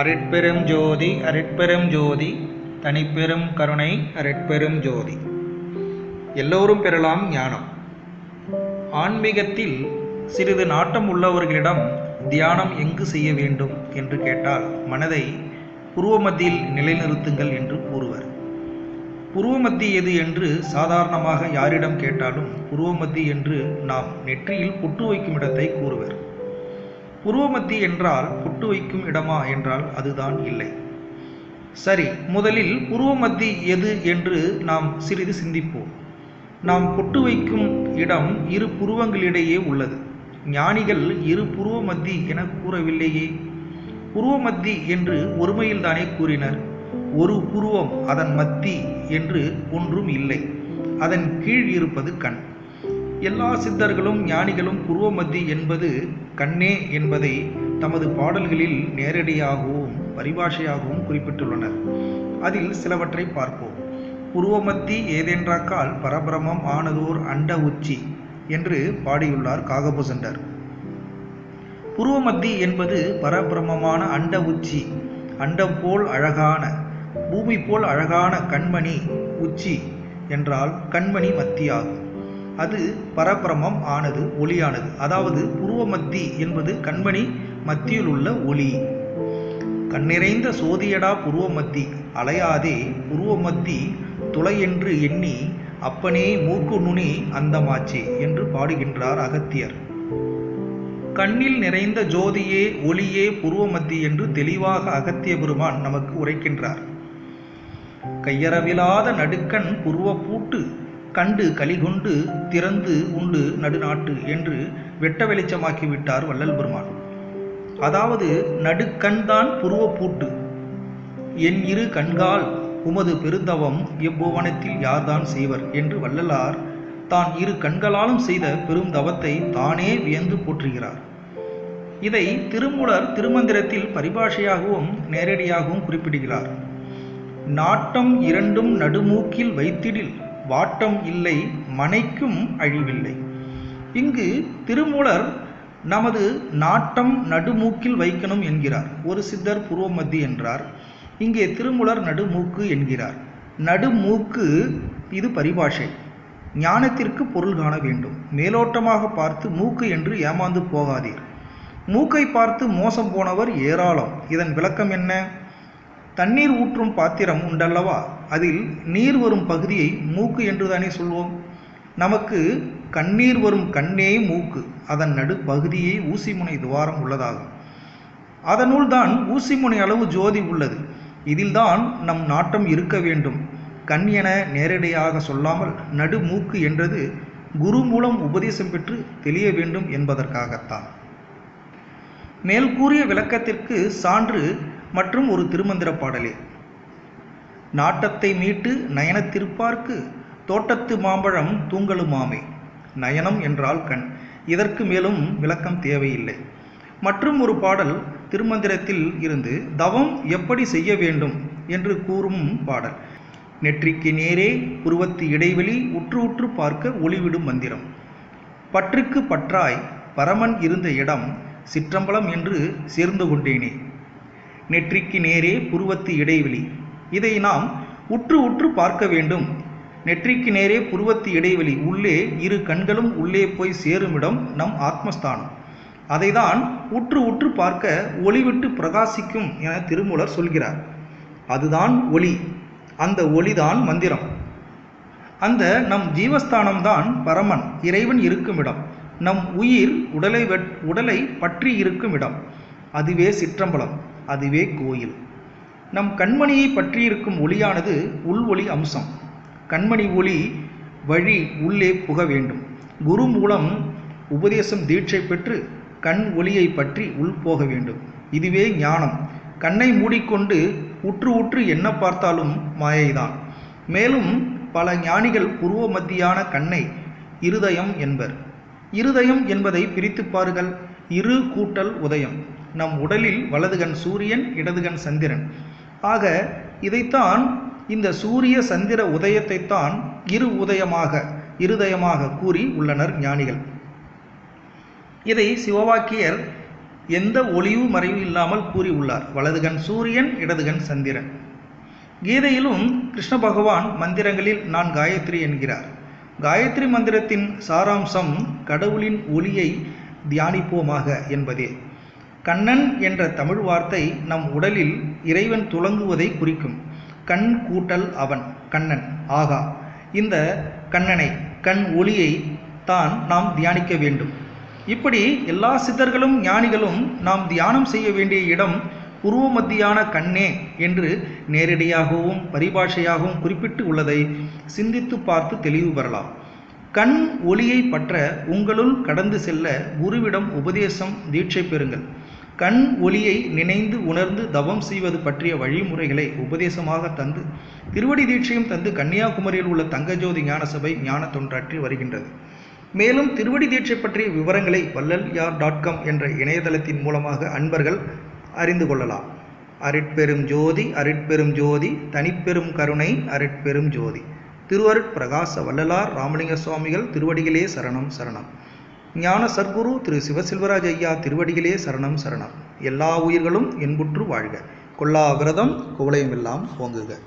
அருட்பெரும் ஜோதி அருட்பெரும் ஜோதி தனிப்பெரும் கருணை அருட்பெரும் ஜோதி. எல்லோரும் பெறலாம் ஞானம். ஆன்மீகத்தில் சிறிது நாட்டம் உள்ளவர்களிடம் தியானம் எங்கு செய்ய வேண்டும் என்று கேட்டால் மனதை புருவ மத்தியில் நிலைநிறுத்துங்கள் என்று கூறுவர். புருவ மத்தி எது என்று சாதாரணமாக யாரிடம் கேட்டாலும் புருவ மத்தி என்று நாம் நெற்றியில் புற்று வைக்கும் இடத்தை கூறுவர். உருவமத்தி என்றால் புட்டு வைக்கும் இடமா என்றால் அதுதான் இல்லை. சரி முதலில் உருவமத்தி எது என்று நாம் சிறிது சிந்திப்போம். நாம் பொட்டு வைக்கும் இடம் இரு புருவங்களிடையே உள்ளது. ஞானிகள் இரு புருவ மத்தி என கூறவில்லையே. புருவ மத்தி என்று ஒருமையில்தானே கூறினர். ஒரு புருவம் அதன் மத்தி என்று ஒன்றும் இல்லை. அதன் கீழ் இருப்பது கண். எல்லா சித்தர்களும் ஞானிகளும் குருவமதி என்பது கண்ணே என்பதை தமது பாடல்களில் நேரடியாகவும் பரிபாஷையாகவும் குறிப்பிட்டுள்ளனர். அதில் சிலவற்றை பார்ப்போம். புருவமத்தி ஏதென்றாக்கால் பரபிரமம் ஆனதோர் அண்ட உச்சி என்று பாடியுள்ளார் காகபுசண்டர். புருவமத்தி என்பது பரபிரமமான அண்ட உச்சி அண்டம் போல் அழகான பூமி போல் அழகான கண்மணி உச்சி என்றால் கண்மணி மத்தியாகும். அது பரபிரமம் ஆனது ஒளியானது. அதாவது புருவமத்தி என்பது கண்மணி மத்தியில் உள்ள ஒளி. கண்ணிறைந்த சோதியடா புருவமத்தி அலையாதே புருவமத்தி துளை என்று எண்ணி அப்பனே மூக்கு நுனி அந்தமாச்சே என்று பாடுகின்றார் அகத்தியர். கண்ணில் நிறைந்த ஜோதியே ஒளியே புருவமத்தி என்று தெளிவாக அகத்திய பெருமான் நமக்கு உரைக்கின்றார். கையறவிலாத நடுக்கண் புருவ பூட்டு கண்டு கலிகொண்டு திறந்து உண்டு நடுநாட்டு என்று வெட்ட வெளிச்சமாக்கிவிட்டார் வள்ளல் பெருமான். அதாவது நடுக்கண்தான் புருவப்பூட்டு பூட்டு. என் இரு கண்கால் உமது பெருந்தவம் இப்புவனத்தில் யார்தான் செய்வர் என்று வள்ளலார் தான் இரு கண்களாலும் செய்த பெரும் தவத்தை தானே வியந்து போற்றுகிறார். இதை திருமூலர் திருமந்திரத்தில் பரிபாஷையாகவும் நேரடியாகவும் குறிப்பிடுகிறார். நாட்டம் இரண்டும் நடுமூக்கில் வைத்திடில் வாட்டம் இல்லை மனைக்கும் அழிவில்லை. இங்கு திருமூலர் நமது நாட்டம் நடுமூக்கில் வைக்கணும் என்கிறார். ஒரு சித்தர் புருவமத்தி என்றார். இங்கே திருமூலர் நடுமூக்கு என்கிறார். நடுமூக்கு இது பரிபாஷை. ஞானத்திற்கு பொருள் காண வேண்டும். மேலோட்டமாக பார்த்து மூக்கு என்று ஏமாந்து போகாதீர். மூக்கை பார்த்து மோசம் போனவர் ஏராளம். இதன் விளக்கம் என்ன? தண்ணீர் ஊற்றும் பாத்திரம் உண்டல்லவா? அதில் நீர் வரும் பகுதியை மூக்கு என்று தானே சொல்வோம்? நமக்கு கண்ணீர் வரும் கண்ணே மூக்கு. அதன் நடு பகுதியே ஊசிமுனை துவாரம் உள்ளதாகும். அதனுள் தான் ஊசிமுனை அளவு ஜோதி உள்ளது. இதில்தான் நம் நாட்டம் இருக்க வேண்டும். கண் என நேரடியாக சொல்லாமல் நடு மூக்கு என்றது குரு மூலம் உபதேசம் பெற்று தெளிய வேண்டும் என்பதற்காகத்தான். மேல் கூறிய விளக்கத்திற்கு சான்று மற்றும் ஒரு திருமந்திர பாடலே. நாட்டத்தை மீட்டு நயனத்திற்பார்க்கு தோட்டத்து மாம்பழம் தூங்கலுமாமே. நயனம் என்றால் கண். இதற்கு மேலும் விளக்கம் தேவையில்லை. மற்றும் ஒரு பாடல் திருமந்திரத்தில் இருந்து தவம் எப்படி செய்ய வேண்டும் என்று கூறும் பாடல். நெற்றிக்கு நேரே புருவத்து இடைவெளி உற்று உற்று பார்க்க ஒளிவிடும் மந்திரம். பற்றுக்கு பற்றாய் பரமன் இருந்த இடம் சிற்றம்பலம் என்று சேர்ந்து கொண்டேனே. நெற்றிக்கு நேரே புருவத்து இடைவெளி. இதை நாம் உற்று உற்று பார்க்க வேண்டும். நெற்றிக்கு நேரே புருவத்து இடைவெளி. உள்ளே இரு கண்களும் உள்ளே போய் சேருமிடம் நம் ஆத்மஸ்தானம். அதைதான் உற்று உற்று பார்க்க ஒளிவிட்டு பிரகாசிக்கும் என திருமூலர் சொல்கிறார். அதுதான் ஒளி. அந்த ஒளிதான் மந்திரம். அந்த நம் ஜீவஸ்தானம்தான் பரமன். இறைவன் இருக்கும் இடம். நம் உயிர் உடலை உடலை பற்றி இருக்கும் இடம். அதுவே சிற்றம்பலம். அதுவே கோயில். நம் கண்மணியை பற்றியிருக்கும் ஒளியானது உள் ஒளி அம்சம். கண்மணி ஒளி வழி உள்ளே புக வேண்டும். குரு மூலம் உபதேசம் தீட்சை பெற்று கண் ஒளியை பற்றி உள் போக வேண்டும். இதுவே ஞானம். கண்ணை மூடிக்கொண்டு உற்று உற்று என்ன பார்த்தாலும் மாயைதான். மேலும் பல ஞானிகள் புருவ மத்தியான கண்ணை இருதயம் என்பர். இருதயம் என்பதை பிரித்து பாருங்கள். இரு கூட்டல் உதயம். நம் உடலில் வலதுகண் சூரியன் இடதுகண் சந்திரன். ஆக இதைத்தான் இந்த சூரிய சந்திர உதயத்தைத்தான் இரு உதயமாக இருதயமாக கூறி உள்ளனர் ஞானிகள். இதை சிவவாக்கியர் எந்த ஒளிவு மறைவு இல்லாமல் கூறியுள்ளார் வலதுகண் சூரியன் இடதுகண் சந்திரன். கீதையிலும் கிருஷ்ண பகவான் மந்திரங்களில் நான் காயத்ரி என்கிறார். காயத்ரி மந்திரத்தின் சாராம்சம் கடவுளின் ஒளியை தியானிப்போமாக என்பதே. கண்ணன் என்ற தமிழ் வார்த்தை நம் உடலில் இறைவன் துலங்குவதை குறிக்கும். கண் கூட்டல் அவன் கண்ணன் ஆகா. இந்த கண்ணனை கண் ஒளியை தான் நாம் தியானிக்க வேண்டும். இப்படி எல்லா சித்தர்களும் ஞானிகளும் நாம் தியானம் செய்ய வேண்டிய இடம் புருவ மத்தியான கண்ணே என்று நேரடியாகவும் பரிபாஷையாகவும் குறிப்பிட்டு உள்ளதை சிந்தித்து பார்த்து தெளிவு பெறலாம். கண் ஒளியை பற்ற உங்களுள் கடந்து செல்ல குருவிடம் உபதேசம் தீட்சை பெறுங்கள். கண் ஒளியை நினைந்து உணர்ந்து தவம் செய்வது பற்றிய வழிமுறைகளை உபதேசமாக தந்து திருவடி தீட்சையும் தந்து கன்னியாகுமரியில் உள்ள தங்கஜோதி ஞான சபை ஞான தொண்டாற்றி வருகின்றது. மேலும் திருவடி தீட்சை பற்றிய விவரங்களை வள்ளல் யார் டாட் காம் என்ற இணையதளத்தின் மூலமாக அன்பர்கள் அறிந்து கொள்ளலாம். அருட்பெரும் ஜோதி அருட்பெரும் ஜோதி தனிப்பெரும் கருணை அருட்பெரும் ஜோதி. திருவருட் பிரகாச வள்ளலார் ராமலிங்க சுவாமிகள் திருவடிகளே சரணம் சரணம். ஞான சர்க்குரு திரு சிவசில்வராஜ் ஐயா திருவடிகளே சரணம் சரணம். எல்லா உயிர்களும் இன்புற்று வாழ்க. கொல்லா விரதம் குவளையும் எல்லாம் ஓங்குக.